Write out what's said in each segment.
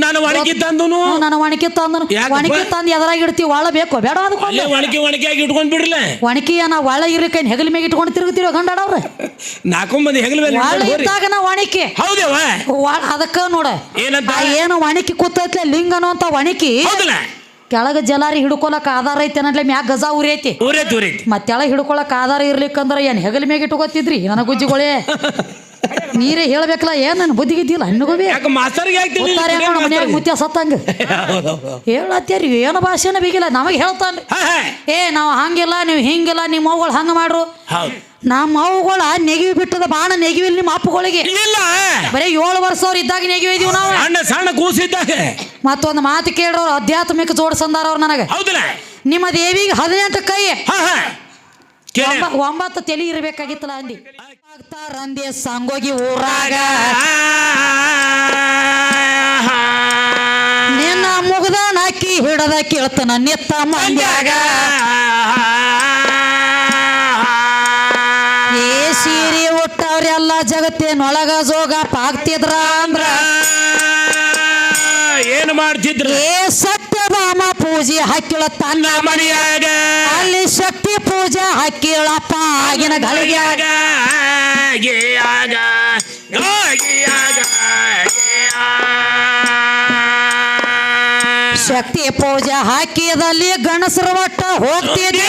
ನಾನು ಒಣಗಿ ತಂದನು. ನನ್ನ ಒಣಕಿ ತಂದನು. ಯಾಕಪ್ಪ? ಒಣಕಿ ತಂದು ಎದರಾಗ ಇಡ್ತೀವಿ? ಒಳ ಬೇಕು? ಬೇಡ ಅದಕ್ಕೆ ಅಲ್ಲೇ ಒಣಗಿ ಆಗಿ ಇಟ್ಕೊಂಡ್ ಬಿಡ್ರಲ್ಲ. ಒಣಕಿಯ ನಾ ಒಳ ಇರಕ್ಕೆ ಹೆಗಲ ಮೇಲೆ ಇಟ್ಕೊಂಡು ತಿರುಗುತ್ತೀವಿ ಗಂಡಾಡವ್ರೆ ನಾಲ್ಕು ಮಂದಿ ಹೆಗಲ ಮೇಲೆ ಒಳ ಇಟ್ಕೊಂಡ್ ಹೋಗ್ರಿ. ಇದ್ದಾಗ ನಾ ಒಣಕಿ ಹೌದೇವ ಒಳ ಅದಕ್ಕ ನೋಡ. ಏನಂತ? ಆ ಏನು ಒಣಕಿ ಕೂತೈತ್ಲೆ ಲಿಂಗನು ಅಂತ ಒಣಕಿ ಹೌದಲ್ಲ. ಕೆಳಗ ಜಲಾರಿ ಹಿಡ್ಕೊಳಕ್ ಆಧಾರ ಐತೆ ಅನ್ನಟ್ಲೆ ಮ್ಯಾಗ ಗಜ ಉರಿ ಐತಿ. ಊರೈತಿ ಊರೈತಿ ಮತ್ತೆ ಕೆಳಗೆ ಹಿಡ್ಕೊಳಕ್ ಆಧಾರ ಇರ್ಲಿಕ್ಕಂದ್ರ ಏನ್ ಹೆಗಲ ಮ್ಯಾಗ ಇಟ್ಕೋತಿದ್ರಿ? ನನ್ನ ಗುಜ್ಜಿಗಳೇ. ನೀರೇ ಹೇಳ್ಬೇಕಲ್ಲ ಏನ್ ನನ್ ಬುದ್ಧಿ ಇದ್ದಿಲ್ಲ ಯಾಕೆ ಮಾಸ್ತರ್ಗೆ ಗೊತ್ತಾರೆ ಮನ್ಯಾಗ ಮುತ್ಯ ಸತ್ತಂಗ. ಹೇಳತ್ತೀರಿ ಏನು ಭಾಷೆನ ಬಿಗಿಲ್ಲ ನಮಗೆ ಹೇಳ್ತಾನ್ರಿ ಏ ನಾವು ಹಂಗಿಲ್ಲ ನೀವು ಹಿಂಗಿಲ್ಲ ನಿಮ್ಮ ಅವುಗಳು ಹಂಗ ಮಾಡ್ರು. ನಮ್ಮ ಮವುಗಳ ನೆಗಿವಿ ಬಿಟ್ಟದ ಬಾಣ ನೆಗಿವಿಲ್ ನಿಮ್ಮ ಅಪ್ಪಗಳಿಗೆ. ಇಲ್ಲ. ಬರೀ ಏಳು ವರ್ಷ ಅವ್ರು ಇದ್ದಾಗ ನೆಗಿವಿ ಇದೀವಿ ನಾವು. ಸಣ್ಣ ಸಣ್ಣ ಕೂಸಿದ್ದಾಗ. ಮತ್ತೊಂದು ಮಾತು ಕೇಳ್ರವ್ರು ಆಧ್ಯಾತ್ಮಿಕ ಜೋಡಿಸಂದಾರ ಅವ್ರು ನನಗೆ. ಹೌದಲ್ಲ ನಿಮ್ಮ ದೇವಿಗೆ ಹದಿನೆಂಟು ಕೈ. ಒಂಬತ್ತು ತಲೆ ಇರಬೇಕಾಗಿತ್ತಲ್ಲ ಅಂದಿ. ಆಗ್ತಾರಂದೆ ಸಾಂಗೋಗಿ ಊರಾಗ. ನಿನ್ನ ಮುಗ್ದ ನಾಕಿ ಹಿಡದ ಕೇಳ್ತಾನ ನಿತ್ತ ಮಂದ್ಯಾಗ. ಏ ಸೀರೆ ಹುಟ್ಟವ್ರೆಲ್ಲ ಜಗತ್ತಿನೊಳಗ ಜೋಗ ಪಾಕ್ತಿದ್ರ ಅಂದ್ರ. ಏನು ಮಾಡ್ತಿದ್ರ? ಏ ಸತ್ಯಭಾಮ ಪೂಜೆ ಹಾಕಿಳ ತನ್ನ ಮನೆಯಾಗ. ಅಲ್ಲಿ ಶಕ್ತಿ ಪೂಜೆ ಹಾಕಿಳಪ್ಪ ಆಗಿನ ಗಳಿಗ್ಯಾಗ. ಗೇಯಾಗ ಗೇಯಾಗ ಶಕ್ತಿ ಪೂಜೆ ಹಾಕಿದಲ್ಲಿ ಗಣಸರ ಒಟ್ಟ ಹೋಗ್ತೀನಿ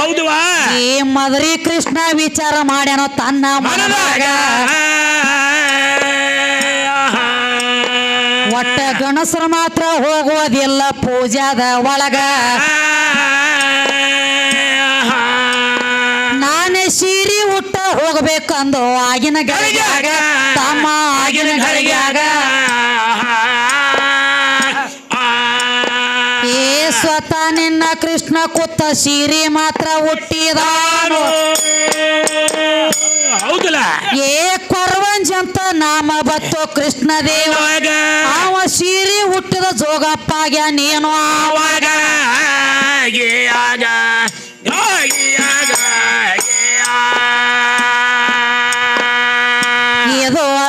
ಹೌದುವಾ? ಈ ಮದರಿ ಕೃಷ್ಣ ವಿಚಾರ ಮಾಡ್ಯಾನೋ ತನ್ನ ಮನದಾಗ. ಒಟ್ಟ ಗಣಸರು ಮಾತ್ರ ಹೋಗುವುದಿಲ್ಲ ಪೂಜಾದ ಒಳಗ. ಉಟ್ಟ ಅಂದು ಆಗಿನ ಗಳಿಗೆಯಾಗ ತಮ್ಮ ಆಗಿನ ಗಳಿಗೆಯಾಗ ಏ ಸ್ವತಃ ನಿನ್ನ ಕೃಷ್ಣ ಕುತ್ತ ಸೀರೆ ಮಾತ್ರ ಹುಟ್ಟಿದಾನು ಹೌದಲ್ಲ? ಏ ಕೊರವಂಜ ಅಂತ ನಾಮ ಬತ್ತು ಕೃಷ್ಣ ದೇವ. ಅವ ಸೀರೆ ಹುಟ್ಟಿದ ಜೋಗಪ್ಪಾಗ್ಯ ನೀನು ಆವಾಗ.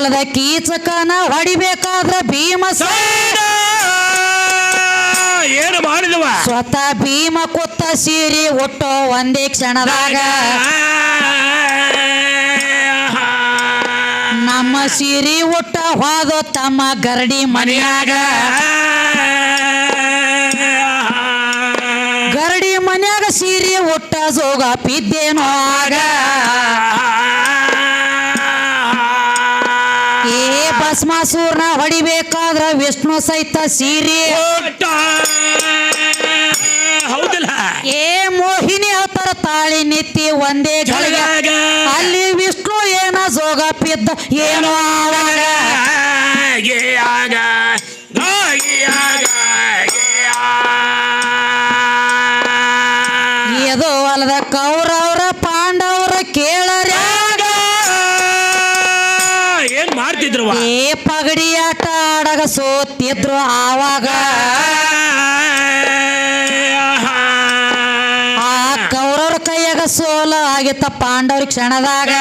ಅಲ್ಲದ ಕೀಚಕನ ಹೊಡಿಬೇಕಾದ್ರ ಭೀಮಸೇನ ಏನು ಮಾಡಿದವ? ಸ್ವತಃ ಭೀಮ ಕುತ್ತ ಸೀರಿ ಒಟ್ಟು ಒಂದೇ ಕ್ಷಣದಾಗ. ನಮ್ಮ ಸೀರಿ ಒಟ್ಟ ಹೋದ ತಮ್ಮ ಗರಡಿ ಮನೆಯಾಗ. ಗರಡಿ ಮನೆಯಾಗ ಸೀರಿ ಒಟ್ಟ ಜೋಗ ಪಿದ್ದೇನೋ ಆಗ. ಭಸ್ಮಾಸೂರ್ನ ಹೊಡಿಬೇಕಾದ್ರ ವಿಷ್ಣು ಸಹಿತ ಸೀರಿ. ಹೌದಲ್ಲ? ಏ ಮೋಹಿನಿ ಅವತಾರ ತಾಳಿ ನಿತ್ತಿ ಒಂದೇ ಗಳಿಗೆ. ಅಲ್ಲಿ ವಿಷ್ಣು ಏನ ಜೋಗ ಪಿದ್ದ ಏನೋ ಆವಾಗ ಸೋತಿದ್ರು ಆವಾಗ ಆ ಕೌರವ್ರ ಕೈಯಾಗ ಸೋಲ ಆಗಿತ್ತ ಪಾಂಡವ್ರ ಕ್ಷಣದಾಗ.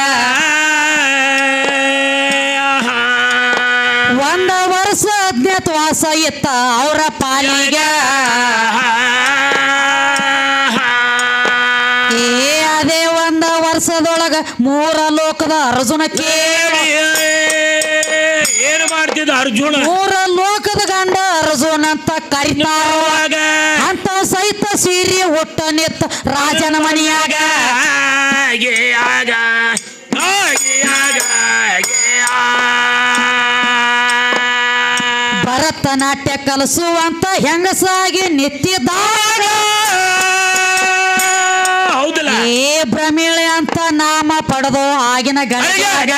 ಒಂದ ವರ್ಷ ಅಜ್ಞಾತವಾಸ ಇತ್ತ ಅವರ ಪಾಲಿಗ. ಏ ಅದೇ ಒಂದ ವರ್ಷದೊಳಗ ಮೂರ ಲೋಕದ ಅರ್ಜುನ ಕೇಳಿ. ಏನು ಮಾಡ್ತಿದ್ದ ಅರ್ಜುನ? ಮೂರ ಲೋಕದ ಗಂಡ ಅರ್ಜುನ್ ಅಂತ ಕರಿತಾರ? ಅಂತ ಸಹಿತ ಸೀರೆ ಹುಟ್ಟ ನಿತ್ತ ರಾಜನ ಮನೆಯಾಗ. ಭರತನಾಟ್ಯ ಕಲಿಸುವಂತ ಹೆಂಗಸಾಗಿ ನಿತ್ತಿದಾಗ ಏ ಭ್ರಮಿಳೆ ಅಂತ ನಾಮ ಪಡೆದು ಆಗಿನ ಗಳಿಗ್ಯಾಗ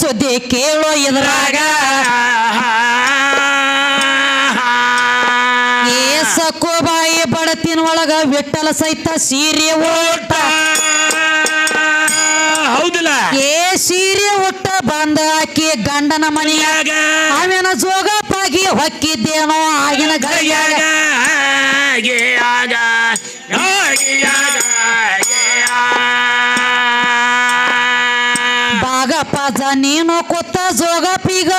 ಸುದ್ದಿ ಕೇಳೋ ಇದ್ರಾಗ ಏ ಸಕ್ಕೋಬಾಯಿ ಬಡತಿನ ಒಳಗ ವಿಠಲ ಸಹಿತ ಸೀರೆ ಊಟ ಹೌದಿಲ್ಲ. ಏ ಸೀರೆ ಉಟ್ಟ ಬಂದ ಆಕಿ ಗಂಡನ ಮನೆಯಾಗ. ಆಮೇನ ಜೋಗಪ್ಪಾಗಿ ಹೊಕ್ಕಿದ್ದೇನೋ ಆಗಿನ ಗಡಿಯಾಗ. ನೀನು ಕೂತ ಜೋಗ ಪೀಗ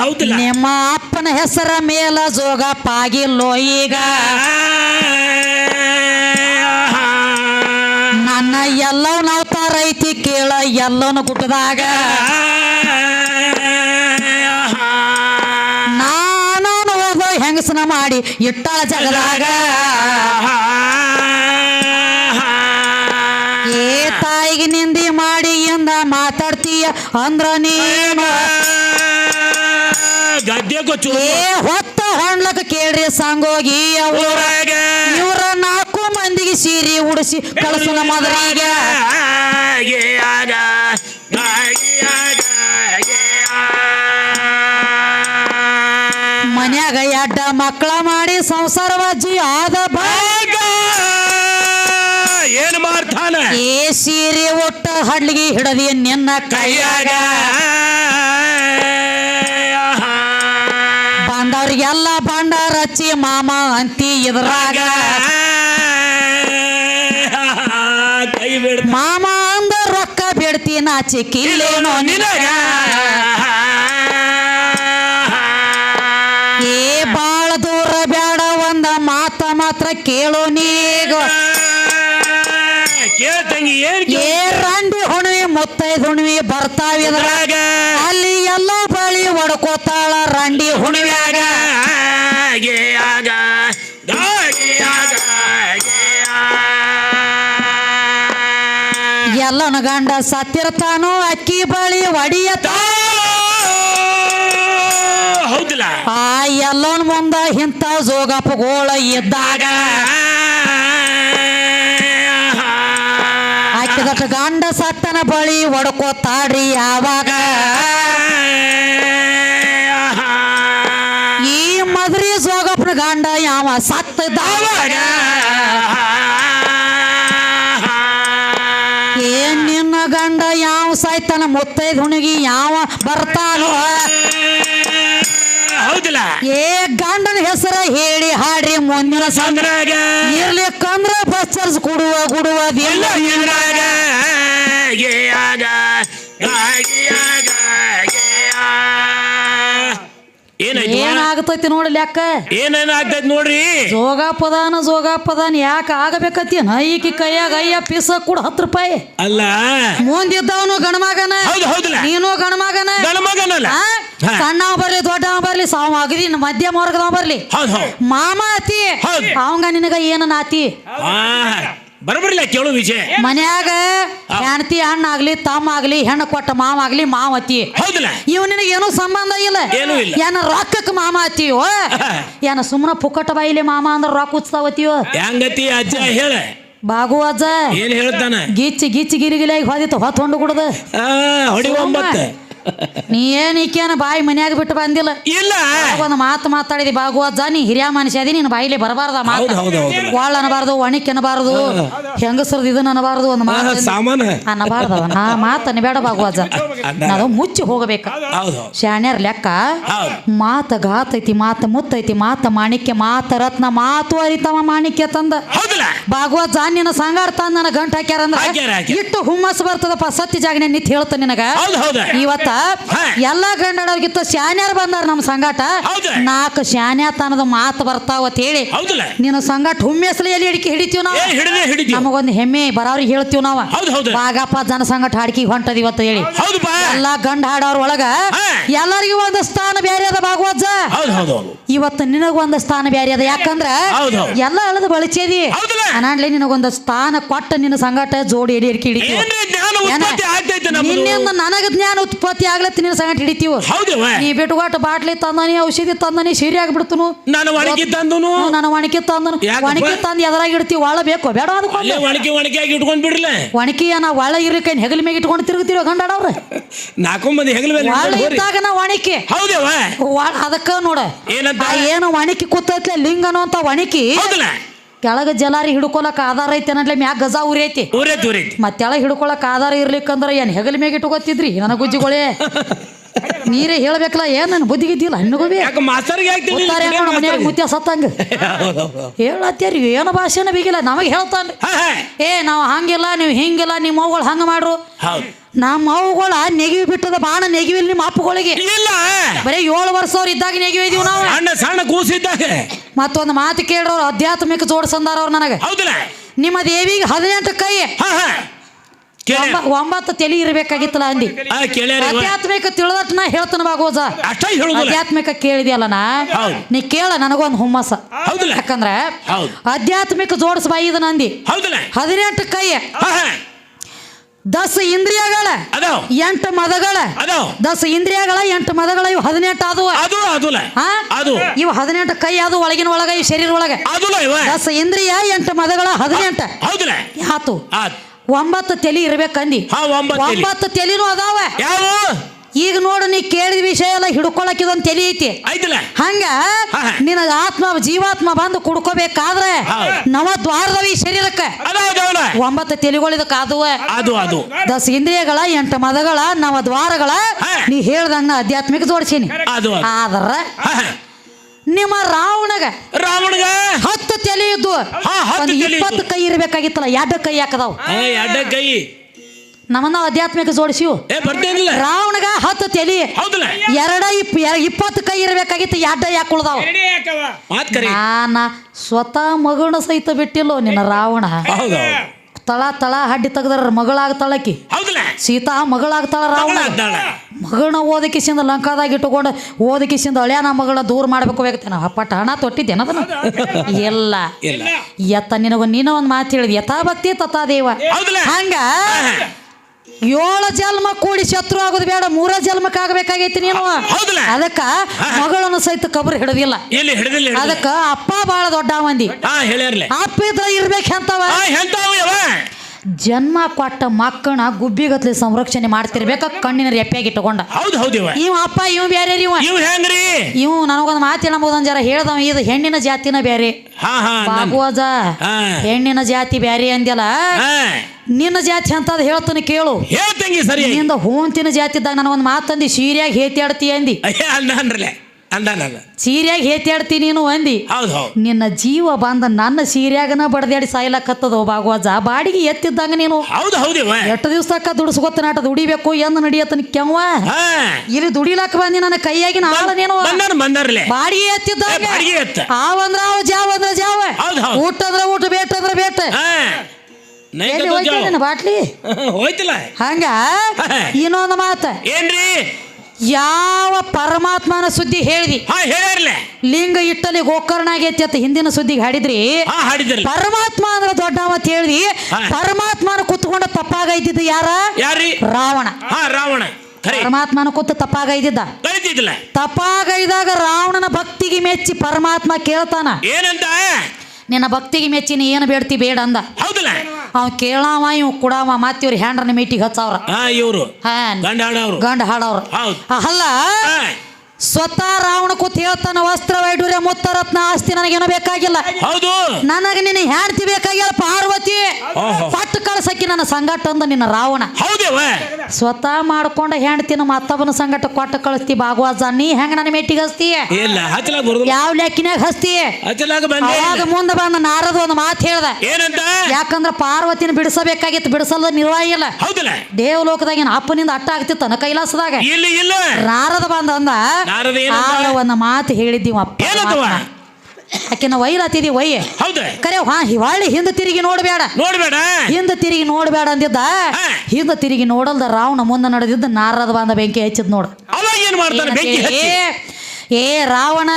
ಹೌದಿಲ್ಲ. ನಿಮ್ಮ ಅಪ್ಪನ ಹೆಸರ ಮೇಲ ಜೋಗ ಪಾಗಿಲ್ಲೋ ಈಗ. ನನ್ನ ಎಲ್ಲವನ್ನ ಅವತಾರ ಐತಿ ಕೇಳ ಎಲ್ಲವನ್ನ ಗುಟ್ಟದಾಗ ನಾನು ಹೆಂಗಸನ ಮಾಡಿ ಇಟ್ಟಾಳ ಜಗದಾಗ. ನಿಂದಿ ಮಾಡಿ ಎಂದ ಮಾತಾಡ್ತೀಯ ಅಂದ್ರ ನೀನು ಗದ್ದೆ ಕೊಚ್ಚು ಏ ಹೊತ್ತ ಕೇಳ್ರಿ ಸಾಂಗೋಗಿ ಊರಾಗ. ಇವ್ರ ನಾಲ್ಕು ಮಂದಿಗೆ ಸೀರೆ ಉಡಿಸಿ ಮದರಿಗೆ ಗೆಯಾಗ ಮನ್ಯಾಗ ಎಡ್ಡ ಮಕ್ಕಳ ಮಾಡಿ ಸಂಸಾರವಾಜಿ ಆದ ಭಾಗ ಏ ಸೀರೆ ಒಟ್ಟ ಹಳ್ಳಿಗೆ ಹಿಡದಿ ನಿನ್ನ ಕೈಯಾಗ? ಬಂದವ್ರಿಗೆಲ್ಲ ಬಂಡಾರ ಹಚ್ಚಿ ಮಾಮ ಅಂತಿ ಇದ್ರಾಗ ಮಾಮ ಅಂದ ರೊಕ್ಕ ಬಿಡ್ತಿ ನಾಚಿಕಿಲ್ಲೇನೋ ನಿನಗ? ಏ ಬಾಳ ದೂರ ಬೇಡ ಒಂದ ಮಾತ ಮಾತ್ರ ಕೇಳೋ ನೀಗ. ಕೇಳ್ತಂಗಿ ಹುಣವಿ ಮುತ್ತೈದು ಹುಣವಿ ಬರ್ತಾವ ಅಲ್ಲಿ ಎಲ್ಲ ಬಳಿ ಒಡ್ಕೋತಾಳ ರಂಡಿ ಹುಣ್ವ್ಯಾಗ ಎಲ್ಲ ಗಂಡ ಸತ್ತಿರ್ತಾನು ಅಕ್ಕಿ ಬಳಿ ಒಡಿಯತ ಹೌದಿಲ್ಲ. ಆ ಎಲ್ಲನ ಮುಂದ ಇಂಥ ಜೋಗಪ್ಪಗೋಳ ಇದ್ದಾಗ ಹಾಕಿದಟ ಗಂಡ ಸತ್ತನ ಬಳಿ ಒಡ್ಕೋತಾಡ್ರಿ ಯಾವಾಗ? ಈ ಮದ್ರಿ ಸೋಗಪ್ಪನ ಗಂಡ ಯಾವ ಸತ್ತದಾಗ ಏನ್ ನಿನ್ನ ಗಂಡ ಯಾವ ಸಾಯ್ತಾನ ಮುತ್ತೈದ್ ಹುಣಗಿ ಯಾವ ಬರ್ತಾನೋ? ಹೌದಿಲ್ಲ. ಏ ಗಂಡನ ಹೆಸರ ಹೇಳಿ ಹಾಡ್ರಿ ಮುಂದಿನ ಸಂದ್ರ ಇರ್ಲಿ ಇರ್ಲಿಕ್ಕಂದ್ರ ಬಸ್ ಚಾರ್ಜ್ ಕೊಡುವ ಕೊಡುವುದಿಲ್ಲ ಚಂದ್ರಾಗ ಗೆಯಾಗ ನೋಡ್ಲಿ ಯಾಕ? ಏನೇನ್ ಆಗ್ತೈತಿ ನೋಡ್ರಿ? ಜೋಗಾಪದಾನ ಜೋಗಾಪದಾನ ಯಾಕೆ ಆಗಬೇಕತ್ತಿ ಈಕಿ ಕೈಯಾಗ ಅಯ್ಯ ಪೀಸ ಕೂಡ ಹತ್ತು ರೂಪಾಯಿ. ಅಲ್ಲ. ಮುಂದಿದ್ದವನು ಗಣಮಗನ. ಹೌದು ಹೌದಿಲ್ಲ ನೀನು ಗಣಮಗನ. ಗಣಮಗನಲ್ಲ. ಸಣ್ಣವ ಬರ್ಲಿ ದೊಡ್ಡ ಬರ್ಲಿ ಸಾವ್ ಅಗದಿ ಮಧ್ಯಮ ವರ್ಗದವ ಬರ್ಲಿ ಮಾಮ ಅತಿ. ಅವಂಗ ನಿನಗ ಏನ ನಾತಿ? ಬರಬರ್ಲ ಕೇಳು ವಿಜಯ. ಮನ್ಯಾಗ ಹೆಂಡತಿ ಹಣ್ಣಾಗ್ಲಿ ತಮ್ಮ ಆಗ್ಲಿ ಹೆಣ್ಣು ಕೊಟ್ಟ ಮಾವ ಆಗ್ಲಿ ಮಾವತಿ. ಹೌದಿಲ್ಲ. ಇವ್ ನಿನಗೆ ಏನೂ ಸಂಬಂಧ ಇಲ್ಲ. ಏನೂ ಇಲ್ಲ. ಏನ ರೊಕ್ಕಕ್ಕೆ ಮಾಮ ಅತ್ತೀವೋ ಏನ ಸುಮ್ಮನ ಪುಕ್ಕಟ ಬಾಯಿಲಿ ಮಾಮ ಅಂದ್ರ ರೊಕ್ಕ ಉತ್ಸವತ್ತೀವೋ ಹೆಂಗತಿ ಅಜ್ಜ ಹೇಳ. ಬಾಗು ಅಜ್ಜ. ಏನ್ ಹೇಳ್ತಾನ? ಗಿಚ್ಚಿ ಗಿಚ್ಚಿ ಗಿರಿಗಿಲಾಗಿ ಹೊದಿತ್ತು ಹೊತ್ತು ಹೊಂಡು ಕುಡ್ದ. ಆ ಹೊಡಿ ಒಂಬತ್ತ. ನೀ ಏನ್ ಈಕೇನ ಬಾಯಿ ಮನ್ಯಾಗ ಬಿಟ್ಟು ಬಂದಿಲ್ಲ? ಇಲ್ಲ. ಒಂದು ಮಾತು ಮಾತಾಡಿದಿ ಬಾಗು ಅಜ್ಜ ನೀ ಹಿರಿಯ ಮನುಷ್ಯ ಅದಿ ನಿನ್ನ ಬಾಯಿಲಿ ಬರಬಾರ್ದ ಮಾತು. ಹೌದು ಹೌದು ಹೌದು. ಒಳ್ಳ ಅನ್ನಬಾರ್ದು ಒಣಿಕ್ ಅನ್ನಬಾರ್ದು ಹೆಂಗಸರ್ದು ಇದನ್ನ ಅನ್ನಬಾರ್ದು ಒಂದು ಮಾತು ಸಾಮಾನ ಅನ್ನಬಾರ್ದವ ನಾ ಮಾತು ಅನ್ನಬೇಡ ಬಾಗು ಅಜ್ಜ ನಾವು ಮುಚ್ಚಿ ಹೋಗಬೇಕ. ಹೌದು ಶಾಣ್ಯರ್ ಲೆಕ್ಕ. ಹೌದು. ಮಾತ ಗಾತೈತಿ ಮಾತ ಮುತ್ತೈತಿ ಮಾತ ಮಾಣಿಕ್ಯ ಮಾತ ರತ್ನ ಮಾತು ಅರಿತವ ಮಾಣಿಕ್ಯ ತಂದ. ಹೌದಿಲ್ಲ. ಭಾಗವತ್ ನಿನ್ನ ಸಂಗಾರ ತಂದ ನನ್ನ ಗಂಟ ಹಾಕ್ಯಾರ ಅಂದ್ರೆ ಹಾಕ್ಯಾರ. ಇಟ್ಟು ಹುಮ್ಮಸ್ ಬರ್ತದಪ್ಪ ಸತ್ಯ ಜಾಗನೆ ನಿಂತ ಹೇಳ್ತ ನಿನಗ. ಹೌದು ಹೌದು. ಇವತ್ತ. ಎಲ್ಲಾ ಗಂಡಡವ್ರಿಗಿತ್ತ ಶಾನ್ಯಾರ ಬಂದಾರ ನಮ್ಮ ಸಂಗಾಟ. ನಾಲ್ಕು ಶಾನ್ಯಾತನದ ಮಾತು ಬರ್ತಾವ ಅಂತ ಹೇಳಿ. ನಿನ್ನ ಸಂಗಾಟ ಹುಮ್ಮೆಸಲಿ ಎಲ್ಲಿ ಹಿಡಿಕೆ ಹಿಡಿತೀವಿ ನಾವು? ನಮಗೊಂದು ಹೆಮ್ಮೆ ಬರೋರಿಗೆ ಹೇಳ್ತೀವಿ ನಾವು. ಬಾಗಪ್ಪ ಜನ ಸಂಗಟ ಹಾಡ್ಕಿ ಹೊಂಟದ ಇವತ್ತು ಹೇಳಿ. ಎಲ್ಲ ಎಲ್ಲಾ ಗಂಡ ಹಾಡೋರ್ ಒಳಗ ಎಲ್ಲರಿಗೂ ಒಂದು ಸ್ಥಾನ ಬೇರೆ ಅದ ಭಾಗವಜ್ಜ ಇವತ್ತು ನಿನಗ ಒಂದು ಸ್ಥಾನ ಬೇರೆ ಅದ ಯಾಕಂದ್ರ. ಎಲ್ಲ ಅಳದ ಬಳಚೇದಿ? ಅನಾಡ್ಲಿ ನಿನಗೊಂದು ಸ್ಥಾನ ಕೊಟ್ಟ ನಿನ್ನ ಸಂಗಾಟ ಜೋಡಿ ಎಡಿ ಹಿಡಿಕೆ ಹಿಡಿತೀವಿ. ನಿನ್ನಿಂದ ನನಗ ಜ್ಞಾನ ಉತ್ಪತ್ತಿ ಆಗ್ಲತ್ತ ನಿನ್ನ ಸಂಗಟ ಹಿಡಿತೀವ. ಹೌದವ ನೀ ಬಿಟ್ಟುಗಾಟ ಬಾಟ್ಲಿ ತಂದನಿ ಔಷಧಿ ತಂದನಿ ಸೀರೆ ಆಗ್ಬಿಡ್ತನು ನಾನು ಒಣಗಿ ತಂದನು. ನಾನು ಒಣಕಿ ತಂದನು. ತಂದು ಎದರಾಗಿ ಇಡ್ತೀವಿ? ಒಳ ಬೇಕು? ಬೇಡ ಅದಕ್ಕೆ ಅಲ್ಲೇ ಒಣಗಿ ಒಣಗಿ ಆಗಿ ಇಟ್ಕೊಂಡ್ ಬಿಡ್ರಲ್ಲ ಒಣಕಿ ನಾ ಒಳ ಇರ್ಲಿಕ್ಕೆ ಹೆಗಲ ಮೇಲೆ ಇಟ್ಕೊಂಡು ತಿರುಗ್ತಿರೋ ಗಂಡಾಡವ್ರ ನಾಲ್ಕು ಮಂದಿ ಹೆಗಲ ಮೇಲೆ ಒಳ ಹಿಡ್ಕೊಂಡ್ ಹೋಗ್ರಿ. ಇದ್ದಾಗ ನಾ ಒಣಕಿ ಹೌದವ ಅದಕ್ಕ ನೋಡ. ಏನಂತ? ಏನು ಒಣಕಿ ಕೂತೈತ್ಲೆ ಲಿಂಗನೋ ಅಂತ ಒಣಕಿ ಕೆಳಗ ಜಲಾರಿ ಹಿಡ್ಕೊಳಕ್ ಆಧಾರ ಐತಿ ಅನ್ನಟ್ಲೆ ಮ್ಯಾಗ ಗಜಾ ಉರಿ ಐತಿ. ಮತ್ತೆ ಕೆಳಗ ಹಿಡ್ಕೊಳಕ್ ಆಧಾರ ಇರ್ಲಿಕ್ಕಂದ್ರ ಏನ್ ಹೆಗಲ್ ಮ್ಯಾಗ ಇಟ್ಕೋತಿದ್ರಿ? ನನ್ನ ಗುಜ್ಜಿಗಳೇ? ನೀರೇ ಹೇಳ್ಬೇಕಲ್ಲ ಏನ್ ನನ್ ಬುದ್ಧಿ ಗಿದ್ದಿಲ್ಲ ಹಣ್ಣುಗೋಬಿ ಯಾಕ ಮಾಸ್ತರ್ಗೆ ಯಾಕೆ ತಿಳಿಲಿಲ್ಲ? ಗೊತ್ತಾರೆ ಕಡೆ ನಮ್ಮ ಮನ್ಯಾಗ ಮಾಸ್ತರ್ಗೆ. ಮುತ್ಯ ಸತ್ತಂಗ. ಹೇಳತ್ತೀರಿ ಏನು ಭಾಷೆನ ಬೀಗಿಲ್ಲ ನಮಗೆ ಹೇಳ್ತಾನ್ರಿ. ಹಾ, ಹಾ. ಏ ನಾವು ಹಂಗಿಲ್ಲ ನೀವು ಹಿಂಗಿಲ್ಲ ನಿಮ್ಮ ಅವ್ಗಳು ಹಂಗ ಮಾಡ್ರು. ಹೌದು. ನಮ್ಮ ಅವ್ಗಳ ನೆಗಿವಿ ಬಿಟ್ಟದ ಬಾಣ ನೆಗಿವಿಲ್ಲ ನಿಮ್ಮ ಅಪ್ಪಗಳಿಗೆ. ಇಲ್ಲ. ಬರೀ ಏಳು ವರ್ಷ ಅವ್ರು ಇದ್ದಾಗ ನೆಗಿವಿ ಇದೀವಿ ನಾವು. ಸಣ್ಣ ಸಣ್ಣ ಕೂಸಿದ್ದಾಗ. ಮತ್ತೊಂದು ಮಾತು ಕೇಳ್ರವ್ರು ಆಧ್ಯಾತ್ಮಿಕ ಜೋಡಿಸಂದಾರ ಅವ್ರು ನನಗೆ. ಹೌದಲ್ಲ. ನಿಮ್ಮ ದೇವಿಗೆ ಹದಿನೆಂಟು ಕೈ. ಹಾ ಹಾ. ಒಂಬತ್ತು ತಲೆ ಇರ್ಬೇಕಾಗಿತ್ತಲ್ಲ ಅಂದಿ. ಆ, ಕೇಳ್ಯಾರ ಇವ. ಆಧ್ಯಾತ್ಮಿಕ ತಿಳಿದಟ್ ನಾ ಹೇಳ್ತಾನ ಬಾಗೋಜ ಅಷ್ಟ ಹೇಳುದಿಲ್ಲ. ಆಧ್ಯಾತ್ಮಿಕ ಕೇಳಿದ್ಯಲ್ಲ ನಾ? ಹೌದು. ನೀ ಕೇಳ ನನಗೊಂದು ಹುಮ್ಮಸ. ಹೌದಲ್ಲ. ಯಾಕಂದ್ರೆ ಹೌದು. ಆಧ್ಯಾತ್ಮಿಕ ಜೋಡಿಸ್ ಬಾಯಿ ನಂದಿ ಹೌದಲ್ಲ. ಹದಿನೆಂಟು ಕೈ. ಹಾ ಹಾ. ದಸ ಇಂದ್ರಿಯಗಳ. ಅದಾವ್. ಎಂಟು ಮದಗಳ. ಅದಾವ್. ದಸ ಇಂದ್ರಿಯಗಳ ಎಂಟು ಮದಗಳ ಇವು ಹದಿನೆಂಟು ಆದವು. ಅದು ಅದುಲ ಹಾ? ಅದು. ಇವು ಹದಿನೆಂಟು ಕೈ ಅದು ಒಳಗಿನ ಒಳಗ ಈ ಶರೀರ ಒಳಗ. ಅದುಲ ಇವ. ದಸ ಇಂದ್ರಿಯ ಎಂಟು ಮದಗಳ ಹದಿನೆಂಟು. ಹೌದಲ್ಲ. ಆತು ಆತ್. ಒಂಬತ್ತು ತಲೆ ಇರ್ಬೇಕಂದಿ. ಹಾ ಒಂಬತ್ತು ತಲಿ. ಒಂಬತ್ತು ತಲೆನೂ ಅದಾವ. ಯಾವ? ಈಗ ನೋಡು ನೀ ಕೇಳಿದ ವಿಷಯ ಎಲ್ಲ ಹಿಡ್ಕೊಳಕ್ ಇದೊಂದು ತಲೆ ಐತಿ. ಹಂಗ ಹಾ. ನಿನಗ ಆತ್ಮ ಜೀವಾತ್ಮ ಬಂದು ಕುಡ್ಕೋಬೇಕಾದ್ರೆ. ನವ ದ್ವಾರದವ ಈ ಶರೀರಕ್ಕೆ. ಒಂಬತ್ತು ತೆಲಿಗಳಿದ ಇದಕ್ಕೆ ಅದು ಅದು. ದಸ ಇಂದ್ರಿಯಗಳ ಎಂಟು ಮದಗಳ ನವ ದ್ವಾರಗಳ ಹಾ. ನೀ ಹೇಳ್ದಂಗ ನಾ ಆಧ್ಯಾತ್ಮಿಕ ಜೋಡಿಸೀನಿ. ಅದು ಅದು. ಆದ್ರ ಹಾ, ಹಾ. ನಿಮ್ಮ ರಾವಣಗ ರಾವಣಗ? ಹತ್ತು ತಲೆ ಇದ್ದು ಹಾ, ಹತ್ತು ಒಂದು ತಲೆ ಇಪ್ಪತ್ತು ಕೈ ಇರ್ಬೇಕಾಗಿತ್ತಲ್ಲ ಎರಡು ಕೈ ಹಾಕದಾವ್. ಏ ಅಡ್ಡ ಕೈ. ನಮ್ಮನ್ನ ಆಧ್ಯಾತ್ಮಿಕ ಜೋಡಿಸಿವು ಏ ಬರ್ತೇನಿಲ್ಲ ರಾವಣಗ ಹತ್ತು ತಲೆ. ಹೌದಲ್ಲ. ಎರಡ ಇಪ್ ಇಪ್ಪತ್ತು ಕೈ ಇರ್ಬೇಕಾಗಿತ್ತು ಎರಡ ಯಾಕೆ ಉಳ್ದಾವ್? ಮಾತ್ ಕರಿ. ನಾನ ಸ್ವತಃ ಮಗನ ಸಹಿತ ಬಿಟ್ಟಿಲ್ಲೋ ನಿನ್ನ ರಾವಣ. ಹೌದು ತಳ ತಳ ಹಡ್ಡಿ ತೆಗ್ದಾರ ಮಗಳಾಗ್ತಾಳಕಿ. ಸೀತಾ ಮಗಳಾಗ್ತಾಳ ರಾವಣ. ಮಗಳನ್ನ ಓದಕಿಸಿಂದ ಲಂಕಾದಾಗ ಇಟ್ಟುಕೊಂಡು ಓದಕಿಸಿಂದ ಅಳ್ಯಾನ ಮಗಳ ದೂರ ಮಾಡ್ಬೇಕು ಬೇಕತ್ತೇನ ಪಟ್ಟ ಹಣ ತೊಟ್ಟಿದ್ದೇನ ಅದನ್ನ ಇಲ್ಲ. ಇಲ್ಲ. ಎತ್ತ ನಿನಗ ನೀನ ಒಂದು ಮಾತು ಹೇಳಿದ್. ಯಥಾ ಭಕ್ತಿ ತಥಾ ದೇವ ಹಂಗ ಏಳು ಜನ್ಮ ಕೂಡಿ ಶತ್ರು ಆಗೋದು ಬೇಡ ಮೂರ ಜನ್ಮಕ್ಕೆ ಆಗ್ಬೇಕಾಗೈತಿ ನೀನು. ಹೌದಲ್ಲ ಅದಕ್ಕ ಮಗಳನ್ನು ಸಹಿತ ಕಬ್ರು ಹಿಡದಿಲ್ಲ. ಎಲ್ಲಿ ಹಿಡಿದಿಲ್ಲ ಹಿಡ್ದಿಲ್ಲ. ಅದಕ್ಕ ಅಪ್ಪ ಬಾಳ ದೊಡ್ಡ ಮಂದಿ. ಹಾ ಹೇಳ್ಯಾರ್ಲೆ. ಅಪ್ಪ ಇದ್ರ ಇರ್ಬೇಕು ಎಂತವ? ಹಾ ಎಂತಾವ ಯವ ಜನ್ಮ ಕೊಟ್ಟ ಮಕ್ಕಳನ್ನ ಗುಬ್ಬಿಗತ್ಲಿ ಸಂರಕ್ಷಣೆ ಮಾಡ್ತಿರ್ಬೇಕ ಕಣ್ಣಿನ ರೆಪ್ಪಿಯಾಗಿ ಇಟ್ಟುಕೊಂಡ. ಹೌದು ಹೌದು ಇವ. ಇವ ಅಪ್ಪ ಇವ ಬೇರೆ ರೀ ಇವ. ಇವ್ ಹೆಂಗ್ರಿ? ಇವ್ ನನಗೊಂದು ಮಾತು ಹೇಳಬಹುದೊಂದು ಜರ ಹೇಳ್ದವ ಇದು ಹೆಣ್ಣಿನ ಜಾತಿನ ಬೇರೆ. ಹಾ ಹಾ ನನ್- ಬಾಗುವಜ ಹಾ. ಹೆಣ್ಣಿನ ಜಾತಿ ಬೇರೆ ಅಂದ್ಯಲ್ಲ? ಹಾ. ನಿನ್ನ ಜಾತಿ ಅಂತದ್ ಹೇಳ್ತಾನೆ ಕೇಳು. ಹೇಳ್ತಂಗಿ ಸರಿ ನಿಂದ ಹೂಂತಿನ ಜಾತಿ ಇದ್ದಾಗ ನನಗೊಂದು ಮಾತಂದಿ ಸೀರ್ಯಾಗ ಆಡ್ತೀಯ ಅಂದಿ? ಅಯ್ಯ ಅಂದ ಅನ್ರಲೆ ಅಂದ ನಾನು ಸೀರ್ಯಾಗ ನೀನು ಅಂದಿ? ಹೌದು ಹೌದು. ನಿನ್ನ ಜೀವ ಬಂದ ನನ್ನ ಸೀರಿಯಾಗನ ಬಡದಾಡಿ ಸಾಯ್ಲಕತ್ತದೋ ಭಾಗವಾಜ. ಬಾಡಿಗೆ ಎತ್ತಿದ್ದಂಗ ನೀನು. ಹೌದು ಹೌದು ಇವ. ಎಷ್ಟು ದಿವಸ ತಕ್ಕ ದುಡಿಸ್ಕೊತ ನಾಟ ದುಡಿಬೇಕು ಎಂದ ನಡಿಯತ್ತನ ಕೆವ್ವ? ಹಾ. ಇಲ್ಲಿ ದುಡಿಲಾಕ ಬಂದಿ ನನ್ನ ಕೈಯಾಗಿ ಆಳ ನೀನು. ಬಂದಾರ್ಲೆ. ಬಾಡಿಗೆ ಎತ್ತಿದ್ದಾಗ. ಬಾಡಿಗೆ ಎತ್ತ. ಆವ್ ಅಂದ್ರ ಅವ ಜಾವ. ಅಂದ್ರ ಜಾವ ಹೌದು, ಹೌದು. ಊಟ ಅಂದ್ರ ಊಟ ಬೇಟ ಅಂದ್ರ ಬೇಟ. ಹಾ. ಎಲ್ಲಿ ಬಾಟ್ಲಿ? ಹೋಯ್ತಿಲ್ಲ. ಹಂಗ? ಇನ್ನೊಂದು ಮಾತ. ಏನ್ರಿ? ಯಾವ ಪರಮಾತ್ಮನ ಸುದ್ದಿ ಹೇಳಿದಿ? ಲಿಂಗ ಇಟ್ಟಲ್ಲಿ ಗೋಕರ್ಣ ಆಗೈತಿ ಅಂತ ಹಿಂದಿನ ಸುದ್ದಿಗೆ ಹಾಡಿದ್ರಿ? ಪರಮಾತ್ಮ ಅಂದ್ರೆ ದೊಡ್ಡ ಮತ್ ಹೇಳಿದಿ. ಪರಮಾತ್ಮನ ಕುತ್ಕೊಂಡ ತಪ್ಪಾಗೈತಿದ್ದ ಯಾರ? ರಾವಣ. ರಾವಣ. ಪರಮಾತ್ಮನ ಕೂತು ತಪ್ಪಾಗೈದಿದ್ದ? ತಪ್ಪಾಗೈದಾಗ ರಾವಣನ ಭಕ್ತಿಗೆ ಮೆಚ್ಚಿ ಪರಮಾತ್ಮ ಕೇಳ್ತಾನ? ಏನಂತ ನಿನ್ನ ಭಕ್ತಿಗೆ ಮೆಚ್ಚಿ ನೀ ಏನು ಬೇಡ್ತಿ ಬೇಡ ಅಂದ? ಹೌದಲ್ಲ ಅವ್ ಕೇಳಾವ ಇವ್ ಕುಡಾವ ಮತ್ತೆ ಇವ್ರ ನಿಮ್ಮ ಮೀಟಿಗೆ ಹಚ್ಚವ್ರ. ಹಾ ಇವ್ರು. ಹಾ ಗಂಡ ಹಾಡವ್ರು. ಗಂಡ ಹಾಡವ್ರ. ಹೌದು. ಅಲ್ಲ ಸ್ವತಃ ರಾವಣ ಕೂತ್ ಹೇಳ್ತಾನ ವಸ್ತ್ರ ವೈಡೂರ್ಯ ಮುತ್ತರತ್ನ ಆಸ್ತಿ ನನಗೇನು ಬೇಕಾಗಿಲ್ಲ. ಹೌದು. ನನಗೆ ನಿನ್ನ ಹೆಂಡ್ತಿ ಬೇಕಾಗಿಲ್ಲ ಪಾರ್ವತಿ. ಓಹೋ. ಪಟ್ಟು ಕಳ್ಸಕ್ಕೆ ನನ್ನ ಸಂಗಟ ಅಂದ ನಿನ್ನ ರಾವಣ. ಹೌದೇವ? ಸ್ವತಃ ಮಾಡ್ಕೊಂಡ ಹೆಂಡತಿನ ಮತ್ತೊಬ್ಬನ ಸಂಗಟ ಕೊಟ್ಟ ಕಳಿಸ್ತಿ ಭಾಗವಾಜ ನೀ ಹೆಂಗ ನನ್ನ ಮೆಟ್ಟಿಗೆ ಹಸ್ತಿ ಇಲ್ಲ ಹಚ್ಚಲಾಗ ಬರುದಿಲ್ಲ. ಯಾವ ಲೆಕ್ಕಿನಾಗ ಹಸ್ತಿ ಹಚ್ಚಲಾಗ ಬಂದೆ. ಅವಾಗ ಮುಂದೆ ಬಂದ ನಾರದ ಒಂದು ಮಾತು ಹೇಳ್ದ. ಏನಂತ? ಯಾಕಂದ್ರ ಪಾರ್ವತಿನ ಬಿಡಿಸಬೇಕಾಗಿತ್ತು ಬಿಡಿಸಲ್ಲ ನಿರ್ವಾಹ ಇಲ್ಲ. ಹೌದಲ್ಲ. ದೇವಲೋಕದಾಗ ಏನ್ ಅಪ್ಪನಿಂದ ಅಟ್ಟ ಆಗ್ತಿತ್ತನ ಕೈಲಾಸದಾಗ ಇಲ್ಲ ಇಲ್ಲ. ನಾರದ ಬಂದ ಅಂದ ಒಂದು ಮಾತು ಹೇಳಿದ್ದೀವಪ್ಪ. ಆಕಿನ ವೈಲಾತಿದಿ ವೈ. ಹೌದು ಕರೆ ಹಾ ಹಿವಾಳಿ ಹಿಂದೆ ತಿರುಗಿ ನೋಡಬೇಡ ನೋಡಬೇಡ. ಹಿಂದೆ ತಿರುಗಿ ನೋಡಬೇಡ ಅಂದಿದ್ದ. ಹಿಂದ ಹಿಂದೆ ತಿರುಗಿ ನೋಡಲ್ದ ರಾವಣ ಮುಂದೆ ನಡೆದಿದ್ದ ನಾರದ ಬಂದ ಬೆಂಕಿ ಹಚ್ಚಿದ್ ನೋಡ. ಅವಾಗ ಏನ್ ಮಾಡ್ತಾನೆ ಬೆಂಕಿ ಹಚ್ಚಿ. ಏ ರಾವಣ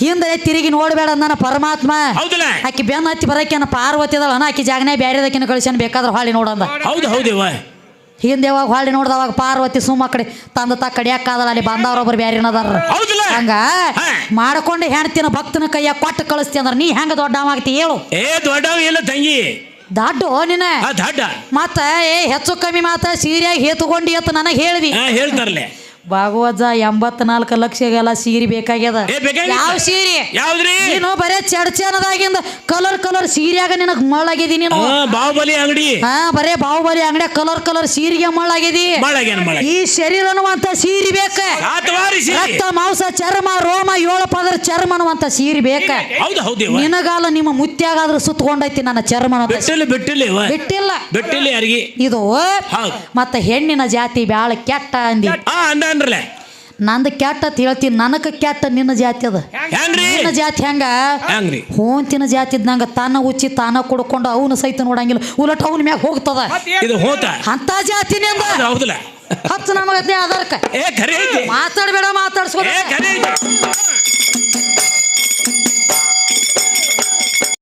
ಹಿಂದೆ ತಿರುಗಿ ನೋಡಬೇಡ ಅಂದನ ಪರಮಾತ್ಮ. ಆಕಿ ಬೆನ್ನ ಹತ್ತಿ ಬರಕೇನ ಪಾರ್ವತಿ ಅದಳನ ಆಕಿ ಜಾಗನೇ ಬ್ಯಾರೆದಕ್ಕಿನ ಕಳಿಸ್ಯಾನ ಬೇಕಾದ್ರೆ ಹಾಳಿ ನೋಡಂದ. ಹೌದು ಹೌದೇವ ಹಿಂದೆ ಯಾವಾಗ ಹೊಳ್ಳಿ ನೋಡ್ದವಾಗ ಪಾರ್ವತಿ ಸುಮ್ಮ ಕಡೆ ತಂದ ತ ಕಡಿಯಾಕಾದಲ್ಲ ಅಲ್ಲಿ ಬಂದವ್ರೊಬ್ರು ಬ್ಯಾರೆ ಅದಾರ ಹಂಗ. ಮಾಡ್ಕೊಂಡು ಹೆಣ್ತಿನ ಭಕ್ತನ ಕೈಯ ಕೊಟ್ಟು ಕಳಿಸ್ತಿ ಅಂದ್ರ ನೀ ಹೆಂಗ ದೊಡ್ಡವಾಗ್ತಿ ಹೇಳು. ಏ ದೊಡ್ಡವ ಇಲ್ಲ ತಂಗಿ. ದಡ್ಡ ನಿನ್ನ? ದಡ್ಡ. ಮತ್ತ ಏ ಹೆಚ್ಚು ಕಮ್ಮಿ ಮಾತ ಸೀರಿಯಾಗಿ ಹೇತುಕೊಂಡಿ ಅಂತ ನನಗೆ ಹೇಳಿದಿ. ಹಾ ಭಾಗವತ ಎಂಬತ್ನಾಲ್ಕು ಲಕ್ಷಗೆಲ್ಲ ಸೀರೆ ಬೇಕಾಗ್ಯದ. ಏ ಬೇಕಾಗಿತ್ತ? ಯಾವ ಸೀರೆ? ಯಾವ್ದ್ರಿ? ನೀನು ಬರೇ ಚಡ್ಚನದಾಗಿಂದ ಕಲರ್ ಕಲರ್ ಸೀರೆಯಾಗ ನಿನಗ್ ಮಳ್ಳಾಗಿದಿ ನೀನು. ಹಾ ಬಾಹುಬಲಿ ಅಂಗಡಿ. ಹಾ ಬರೇ ಬಾಹುಬಲಿ ಅಂಗಡಿ ಕಲರ್ ಕಲರ್ ಸೀರೆಗೆ ಮಳ್ಳಾಗಿದಿ ಮಳ ಈ ಶರೀರ ಅನ್ನುವಂತ ಸೀರೆ ಬೇಕ. ಸೀರೆ. ರಕ್ತ ಮಾಂಸ ಚರ್ಮ ರೋಮ ಏಳು ಪದರ ಚರ್ಮ ಅನ್ನುವಂತ ಸೀರೆ ಬೇಕ. ಹೌದು ಹೌದೇವ ನಿನಗಾಲ ನಿಮ್ಮ ಮುತ್ಯಾಗಾದ್ರೂ ಸುತ್ತಕೊಂಡೈತಿ ನನ್ನ ಚರ್ಮ ಅನ್ನೋದು. ಬಿಟ್ಟಿಲ್ಲ ಬಿಟ್ಟಿಲ್ಲ ಇವ ಬಿಟ್ಟಿಲ್ಲ. ಬಿಟ್ಟಿಲ್ಲ ಯಾರಿಗೆ. ಇದು ಹೌದು. ಮತ್ತ ಹೆಣ್ಣಿನ ಜಾತಿ ಬ್ಯಾಳ ಕೆಟ್ಟ ಅಂದ. ಅನ್ರಲ್ಲ ನಂದು ಕೆಟ್ಟ ಅಂತ ಹೇಳ್ತೀನಿ. ನನಕ ಕೆಟ್ಟ ನಿನ್ನ ಜಾತಿ ಅದ. ಹೆಂಗ್ರಿ? ನಿನ್ನ ಜಾತಿ ಹೆಂಗ? ಹೆಂಗ್ರಿ? ಹೋಂತಿನ ಜಾತಿ ಇದ್ದಂಗ ತಾನ ಉಚ್ಚಿ ತಾನ ಕುಡ್ಕೊಂಡು ಅವನು ಸಹಿತ ನೋಡಂಗಿಲ್ಲ. ಉಲಟ ಅವನ ಮ್ಯಾಗ ಹೋಗ್ತದ. ಇದು ಹೋತ. ಅಂತ ಜಾತಿ ಹೌದಲ್ಲ. ಹತ್ತು ನಮಗತ್ತೆ ಆಧಾರಕ್ಕ. ಏ ಖರೆ ಐತಿ. ಮಾತಾಡ್ಬೇಡ ಮಾತಾಡ್ಸ್ಕೊ ಏ ಖರೆ ಐತಿ.